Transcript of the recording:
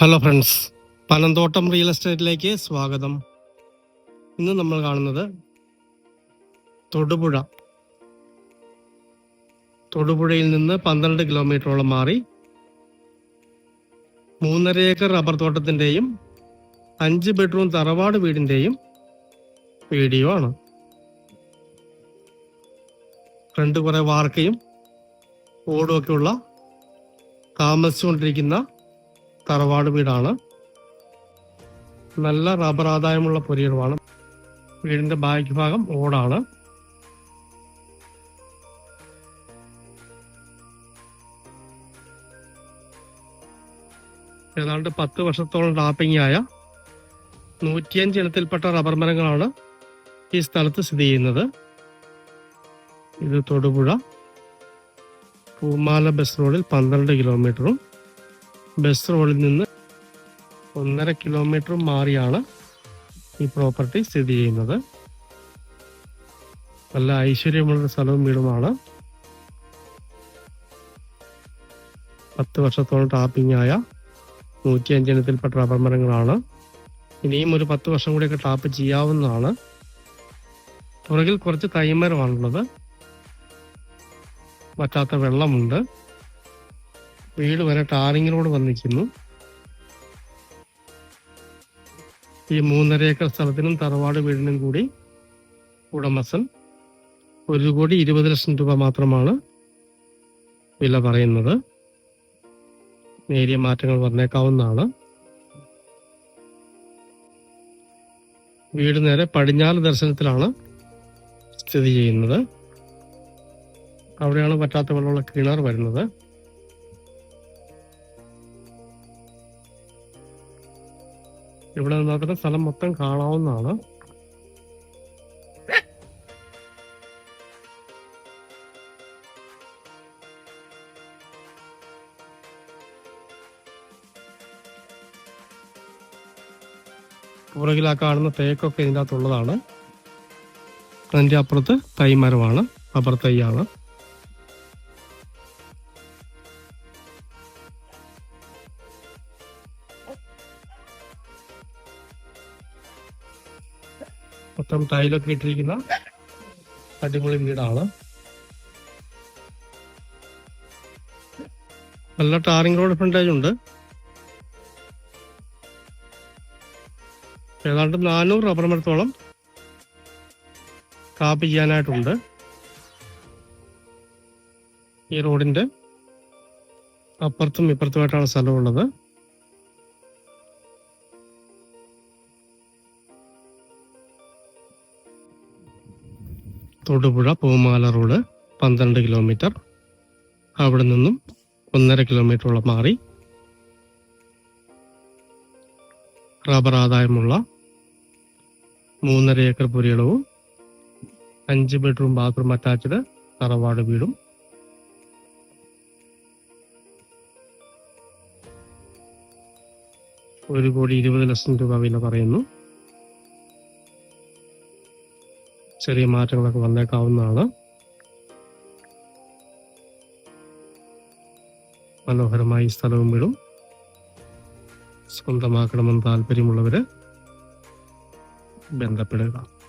Hello friends Panamthottam real എസ്റ്റേറ്റിലേക്ക് സ്വാഗതം. ഇന്ന് നമ്മൾ കാണുന്നത് തൊടുപുഴ. തൊടുപുഴയിൽ നിന്ന് പന്ത്രണ്ട് കിലോമീറ്ററോളം മാറി മൂന്നര ഏക്കർ റബ്ബർ തോട്ടത്തിന്റെയും അഞ്ച് ബെഡ്റൂം തറവാട് വീടിന്റെയും വീഡിയോ ആണ്. ഫ്രണ്ട് കുറെ വാർക്കയും ഓടുമൊക്കെയുള്ള താമസിച്ചുകൊണ്ടിരിക്കുന്ന തറവാട് വീടാണ്. നല്ല റബ്ബർ ആദായമുള്ള പൊരിയിടമാണ്. വീടിന്റെ ബാക്ക് ഭാഗം ഓടാണ്. ഏതാണ്ട് പത്ത് വർഷത്തോളം ടാപ്പിംഗ് ആയ നൂറ്റിയഞ്ച് ഇനത്തിൽപ്പെട്ട റബ്ബർ മരങ്ങളാണ് ഈ സ്ഥലത്ത് സ്ഥിതി ചെയ്യുന്നത്. ഇത് തൊടുപുഴ പൂമാല ബസ് റോഡിൽ പന്ത്രണ്ട് കിലോമീറ്ററും ബസ് റോഡിൽ നിന്ന് ഒന്നര കിലോമീറ്റർ മാറിയാണ് ഈ പ്രോപ്പർട്ടി സ്ഥിതി ചെയ്യുന്നത്. നല്ല ഐശ്വര്യമുള്ള സ്ഥലവും വീടുമാണ്. പത്ത് വർഷത്തോളം ടാപ്പിംഗ് ആയ നൂറ്റി അഞ്ചിനത്തിൽപ്പെട്ട റബ്ബർ മരങ്ങളാണ്. ഇനിയും ഒരു പത്ത് വർഷം കൂടിയൊക്കെ ടാപ്പ് ചെയ്യാവുന്നതാണ്. പുറകിൽ കുറച്ച് തൈമരമാണുള്ളത്. പറ്റാത്ത വെള്ളമുണ്ട്. വീട് വരെ ടാറിങ്ങിനോട് വന്നിരിക്കുന്നു. ഈ മൂന്നര ഏക്കർ സ്ഥലത്തിനും തറവാട് വീടിനും കൂടി ഉടമസ്ഥൻ ഒരു കോടി ഇരുപത് ലക്ഷം രൂപ മാത്രമാണ് വില പറയുന്നത്. നേരിയ മാറ്റങ്ങൾ വന്നേക്കാവുന്നതാണ്. വീട് നേരെ പടിഞ്ഞാറ് ദർശനത്തിലാണ് സ്ഥിതി ചെയ്യുന്നത്. അവിടെയാണ് പറ്റാത്ത വെള്ളമുള്ള കിണർ വരുന്നത്. ഇവിടെ നോക്കുന്ന സ്ഥലം മൊത്തം കാണാവുന്നതാണ്. പുറകിൽ ആ കാണുന്ന തേക്കൊക്കെ ഇതിന്റെ അകത്തുള്ളതാണ് അതിന്റെ അപ്പുറത്ത് തൈമരമാണ് റബ്ബർ മൊത്തം ടൈലൊക്കെ ഇട്ടിരിക്കുന്ന അടിപൊളി വീടാണ്. നല്ല ടാറിംഗ് റോഡ് ഫ്രണ്ടേജ് ഉണ്ട്. ഏതാണ്ട് നാനൂറ് റബ്ബർ മരത്തോളം കാപ്പി ചെയ്യാനായിട്ടുണ്ട്. ഈ റോഡിന്റെ അപ്പുറത്തും ഇപ്പുറത്തുമായിട്ടാണ് സ്ഥലമുള്ളത്. തൊടുപുഴ പൂമാല റോഡ് പന്ത്രണ്ട് കിലോമീറ്റർ. അവിടെ നിന്നും ഒന്നര കിലോമീറ്ററോളം മാറി. റബ്ബർ ആദായമുള്ള മൂന്നര ഏക്കർ പുരയിടവും അഞ്ച് ബെഡ്റൂം ബാത്റൂം അറ്റാച്ച്ഡ് തറവാട് വീടും. ഒരു കോടി ഇരുപത് ലക്ഷം രൂപ വില പറയുന്നു. ചെറിയ മാറ്റങ്ങളൊക്കെ വന്നേക്കാവുന്നതാണ്. മനോഹരമായി സ്ഥലവും വീടും. സ്വന്തമാക്കണമെന്ന് താല്പര്യമുള്ളവര് ബന്ധപ്പെടുക.